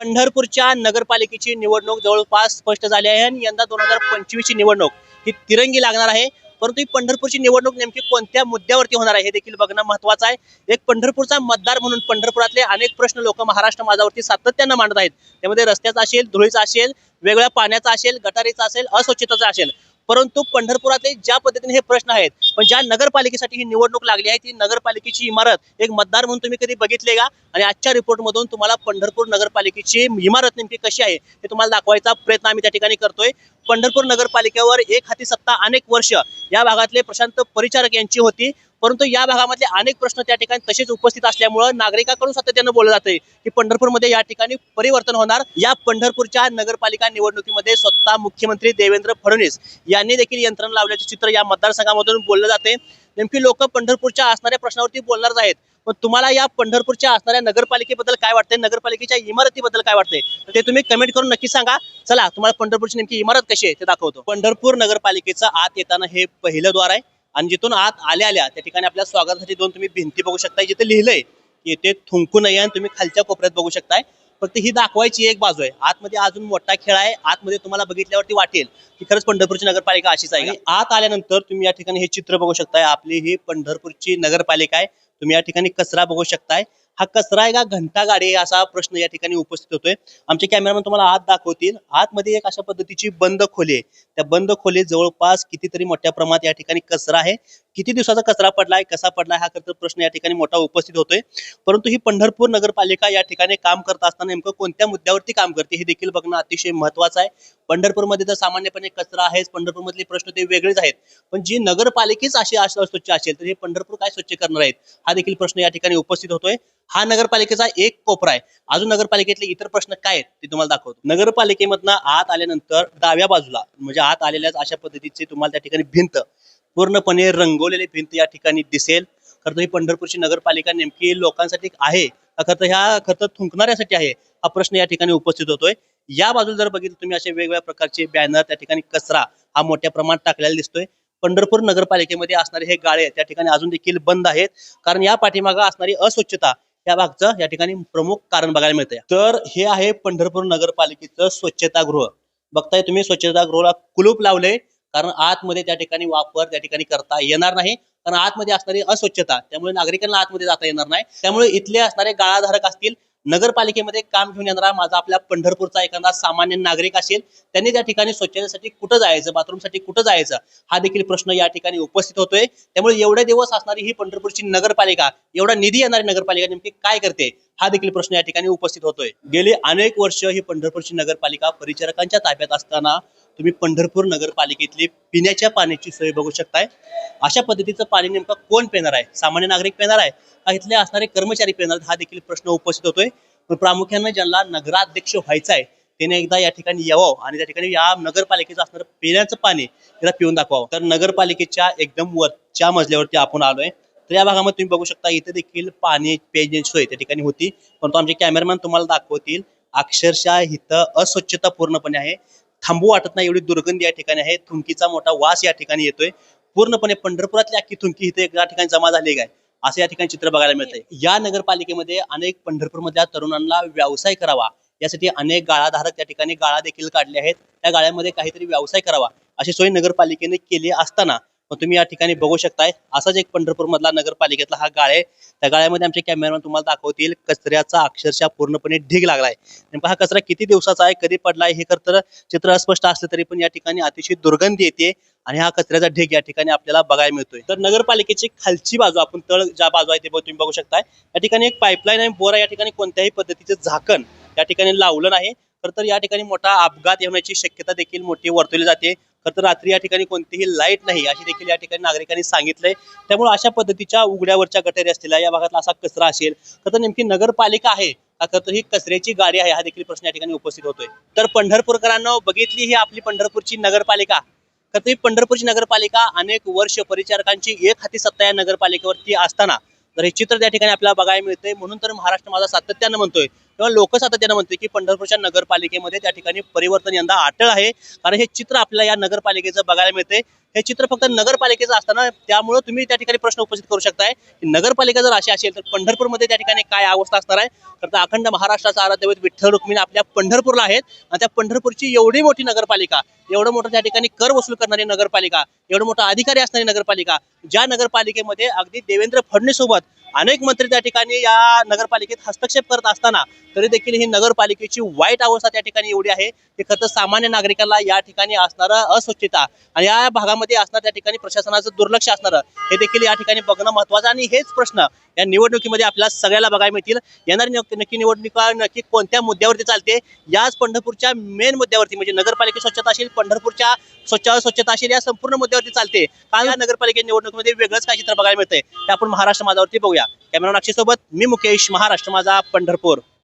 पंढरपूरच्या नगरपालिकेची निवडणूक जवळपास स्पष्ट झाली आहे आणि यंदा दोन हजार पंचवीसची निवडणूक ही तिरंगी लागणार आहे. परंतु ही पंढरपूरची निवडणूक नेमकी कोणत्या मुद्द्यावरती होणार आहे हे देखील बघणं महत्वाचं आहे. एक पंढरपूरचा मतदार म्हणून पंढरपुरातले अनेक प्रश्न लोक महाराष्ट्र माझावरती सातत्यानं मांडत आहेत. त्यामध्ये रस्त्याचा असेल धुळीचा असेल वेगळ्या पाण्याचा असेल गटारीचा असेल अस्वच्छतेचा असेल. परंतु पंढरपुरातले ज्या पद्धतीने हे प्रश्न आहेत पण ज्या नगरपालिकेसाठी ही निवडणूक लागली आहे ती नगरपालिकेची इमारत एक मतदार म्हणून तुम्ही कधी बघितले का? आणि आजच्या रिपोर्टमधून तुम्हाला पंढरपूर नगरपालिकेची इमारत नेमकी कशी आहे हे तुम्हाला दाखवायचा प्रयत्न आम्ही त्या ठिकाणी करतोय. पंढरपूर नगरपालिकेवर एक हाती सत्ता अनेक वर्ष या भागातले प्रशांत परिचारक यांची होती. परंतु या भागामधले अनेक प्रश्न त्या ठिकाणी तसेच उपस्थित असल्यामुळं नागरिकांकडून सातत्यानं बोललं जाते की पंढरपूरमध्ये या ठिकाणी परिवर्तन होणार. या पंढरपूरच्या नगरपालिका निवडणुकीमध्ये स्वतः मुख्यमंत्री देवेंद्र फडणवीस यांनी देखील यंत्रणा लावल्याचे चित्र या मतदारसंघामधून बोललं जाते नेमकी लोक पंढरपूरच्या असणाऱ्या प्रश्नावरती बोलणारच आहेत. पण तुम्हाला या पंढरपूरच्या असणाऱ्या नगरपालिकेबद्दल काय वाटते नगरपालिकेच्या इमारतीबद्दल काय वाटतंय? ते तुम्ही कमेंट करून नक्की सांगा. चला तुम्हाला पंढरपूरची नेमकी इमारत कशी आहे ते दाखवतो. पंढरपूर नगरपालिकेचं आत येताना हे पहिलं द्वार आहे. आणि जिथून आत आल्या आल्या त्या ठिकाणी आपल्या स्वागतासाठी दोन तुम्ही भिंती बघू शकताय जिथे लिहिलंय की इथे थुंकू नये आणि तुम्ही खालच्या कोपऱ्यात बघू शकताय. फक्त ही दाखवायची एक बाजू आहे. आतमध्ये अजून मोठा खेळ आहे. आतमध्ये तुम्हाला बघितल्यावरती वाटेल की खरंच पंढरपूरची नगरपालिका अशीच आहे आत आल्यानंतर तुम्ही या ठिकाणी हे चित्र बघू शकताय. आपली ही पंढरपूरची नगरपालिका आहे. तुम्ही या ठिकाणी कचरा बघू शकताय. हा कचरा आहे का? घंटा गाडी असा प्रश्न या ठिकाणी उपस्थित होतोय. आमचे कॅमेरामॅन तुम्हाला आत दाखवतील. आतमध्ये एक अशा पद्धतीची बंद खोली आहे. त्या बंद खोली जवळपास कितीतरी मोठ्या प्रमाणात या ठिकाणी कचरा आहे. किती दिवसाचा कचरा पडलाय कसा पडलाय हा खरं प्रश्न या ठिकाणी मोठा उपस्थित होतोय. परंतु ही पंढरपूर नगरपालिका या ठिकाणी काम करत असताना नेमकं कोणत्या मुद्द्यावरती काम करते हे देखील बघणं अतिशय महत्वाचं आहे. पंढरपूरमध्ये तर सामान्यपणे कचरा आहेच पंढरपूरमधले प्रश्न ते वेगळेच आहेत. पण जी नगरपालिकेच अशी स्वच्छ असेल तर हे पंढरपूर काय स्वच्छ करणार आहेत हा देखील प्रश्न या ठिकाणी उपस्थित होतोय. हा नगरपालिकेचा एक कोपरा आहे. अजून नगरपालिकेतले इतर प्रश्न काय आहेत ते तुम्हाला दाखवतो. नगरपालिकेमधनं आत आल्यानंतर डाव्या बाजूला म्हणजे आत आलेल्याच अशा पद्धतीचे तुम्हाला त्या ठिकाणी भिंत पूर्णपणे रंगवलेली भिंत या ठिकाणी दिसेल. खरं तर ही पंढरपूरची नगरपालिका नेमकी लोकांसाठी आहे खरं तर ह्या खरं तर थुंकणाऱ्यासाठी आहे हा प्रश्न या ठिकाणी उपस्थित होतोय. या बाजूला जर बघितलं तुम्ही असे वेगवेगळ्या प्रकारचे बॅनर त्या ठिकाणी कचरा हा मोठ्या प्रमाणात टाकलेला दिसतोय. पंढरपूर नगरपालिकेमध्ये असणारे हे गाळे त्या ठिकाणी अजून देखील बंद आहेत. कारण या पाठीमागं असणारी अस्वच्छता या भागचं या ठिकाणी प्रमुख कारण बघायला मिळतंय. तर हे आहे पंढरपूर नगरपालिकेचं स्वच्छतागृह. बघताय तुम्ही स्वच्छतागृहाला कुलूप लावले कारण आतमध्ये त्या ठिकाणी वापर त्या ठिकाणी करता येणार नाही. कारण आतमध्ये असणारी अस्वच्छता त्यामुळे नागरिकांना आतमध्ये जाता येणार नाही. त्यामुळे इथले असणारे गाळाधारक असतील नगरपालिकेमध्ये काम घेऊन येणारा माझा आपल्या पंढरपूरचा एखादा सामान्य नागरिक असेल त्यांनी त्या ठिकाणी स्वच्छतेसाठी कुठं जायचं बाथरूमसाठी कुठं जायचं हा देखील प्रश्न या ठिकाणी उपस्थित होतोय. त्यामुळे एवढे दिवस असणारी ही पंढरपूरची नगरपालिका एवढा निधी येणारी नगरपालिका नेमकी काय करते हा देखील प्रश्न या ठिकाणी उपस्थित होतोय. गेली अनेक वर्ष ही पंढरपूरची नगरपालिका परिचारकांच्या ताब्यात असताना तुम्ही पंढरपूर नगरपालिकेतली पिण्याच्या पाण्याची सोय बघू शकताय. अशा पद्धतीचं पाणी नेमकं कोण पिणार आहे? सामान्य नागरिक पिणार आहे? का इथले असणारे कर्मचारी पिणार हा देखील प्रश्न उपस्थित होतोय. पण ज्यांना नगराध्यक्ष व्हायचा आहे त्याने एकदा या ठिकाणी यावं आणि त्या ठिकाणी या नगरपालिकेचं असणारं पिण्याचं पाणी त्याला पिऊन दाखवावं. तर नगरपालिकेच्या एकदम वरच्या मजल्यावरती आपण आलोय. तर या भागामध्ये तुम्ही बघू शकता इथे देखील पाणी पेण्याची सोय त्या ठिकाणी होती. परंतु आमचे कॅमेरामॅन तुम्हाला दाखवतील अक्षरशः इथं अस्वच्छता पूर्णपणे आहे. थांबू वाटत नाही एवढी दुर्गंधी या ठिकाणी आहे. थुंकीचा मोठा वास या ठिकाणी येतोय. पूर्णपणे पंढरपुरातली अख्खी थुंकी इथे या ठिकाणी जमा झाली काय असं या ठिकाणी चित्र बघायला मिळतंय. या नगरपालिकेमध्ये अनेक पंढरपूरमधल्या तरुणांना व्यवसाय करावा. यासाठी अनेक गाळाधारक त्या ठिकाणी गाळा देखील काढले आहेत. त्या गाळ्यामध्ये काहीतरी व्यवसाय करावा अशी सोय नगरपालिकेने केली असताना तुम्ही या ठिकाणी बघू शकताय. असाच एक पंढरपूर मधला नगरपालिकेतला हा गाळ आहे. त्या गाळ्यामध्ये आमचे कॅमेरामॅन तुम्हाला दाखवतील कचऱ्याचा अक्षरशः पूर्णपणे ढीग लागलाय. नेमका हा कचरा किती दिवसाचा आहे कधी पडलाय हे खरं तर चित्र अस्पष्ट असलं तरी पण या ठिकाणी अतिशय दुर्गंधी येते आणि हा कचऱ्याचा ढीग या ठिकाणी आपल्याला बघायला मिळतोय. तर नगरपालिकेची खालची बाजू आपण तळ ज्या बाजू आहे ते बघ- तुम्ही बघू शकताय. या ठिकाणी एक पाईपलाईन आहे बोरा या ठिकाणी कोणत्याही पद्धतीचं झाकण या ठिकाणी लावलं नाही. खरं तर या ठिकाणी मोठा अपघात येण्याची शक्यता देखील मोठी वर्तवली जाते. खरं तर रात्री या ठिकाणी कोणतीही लाइट नाही अशी देखील या ठिकाणी नागरिकांनी सांगितलंय. त्यामुळे अशा पद्धतीच्या उघड्यावरच्या गटारी असतील या भागातला असा कचरा असेल खरं तर नेमकी नगरपालिका आहे का? तर ही कचऱ्याची गाडी आहे हा देखील प्रश्न या ठिकाणी उपस्थित होतोय. तर पंढरपूरकरांना बघितली ही आपली पंढरपूरची नगरपालिका. तर ही पंढरपूरची नगरपालिका अनेक वर्ष परिचारकांची एक हाती सत्ता या नगरपालिकेवरती असताना तर हे चित्र त्या ठिकाणी आपल्याला बघायला मिळतंय म्हणून तर महाराष्ट्र माझा सातत्यानं म्हणतोय. किंवा लोक सातत्यानं म्हणते की पंढरपूरच्या नगरपालिकेमध्ये त्या ठिकाणी परिवर्तन यंदा अटळ आहे. कारण हे चित्र आपल्याला या नगरपालिकेचं बघायला मिळते हे चित्र फक्त नगरपालिकेचं असताना त्यामुळे तुम्ही त्या ठिकाणी प्रश्न उपस्थित करू शकताय. नगरपालिका जर अशी असेल तर पंढरपूरमध्ये त्या ठिकाणी काय अवस्था असणार आहे? तर अखंड महाराष्ट्राचा आराध्यवत विठ्ठल रुक्मिणी आपल्या पंढरपूरला आहेत. आणि त्या पंढरपूरची एवढी मोठी नगरपालिका एवढं मोठं त्या ठिकाणी कर वसूल करणारी नगरपालिका एवढं मोठा अधिकारी असणारी नगरपालिका ज्या नगरपालिकेमध्ये अगदी देवेंद्र फडणवीस सोबत अनेक मंत्री त्या ठिकाणी या नगरपालिकेत हस्तक्षेप करत असताना तरी देखील ही नगरपालिकेची वाईट अवस्था त्या ठिकाणी एवढी आहे. की खरं सामान्य नागरिकाला या ठिकाणी असणारा अस्वच्छता. आणि या भागामध्ये असणार त्या ठिकाणी प्रशासनाचं दुर्लक्ष असणार. हे देखील या ठिकाणी बघणं महत्वाचं आणि हेच प्रश्न या निवडणुकीमध्ये आपल्याला सगळ्याला बघायला मिळतील. येणारी नक्की निवडणुका नक्की कोणत्या मुद्द्यावरती चालते? याच पंढरपूरच्या मेन मुद्द्यावरती म्हणजे नगरपालिका स्वच्छता असेल पंढरपूरच्या स्वच्छ स्वच्छता असेल या संपूर्ण मुद्द्यावरती चालते. काल या नगरपालिका निवडणुकीमध्ये वेगळंच काय चित्र बघायला मिळतंय. ते आपण महाराष्ट्र माझावरती बघूया. कॅमेरा अक्षय सोबत मी मुकेश महाराष्ट्र माझा पंढरपूर.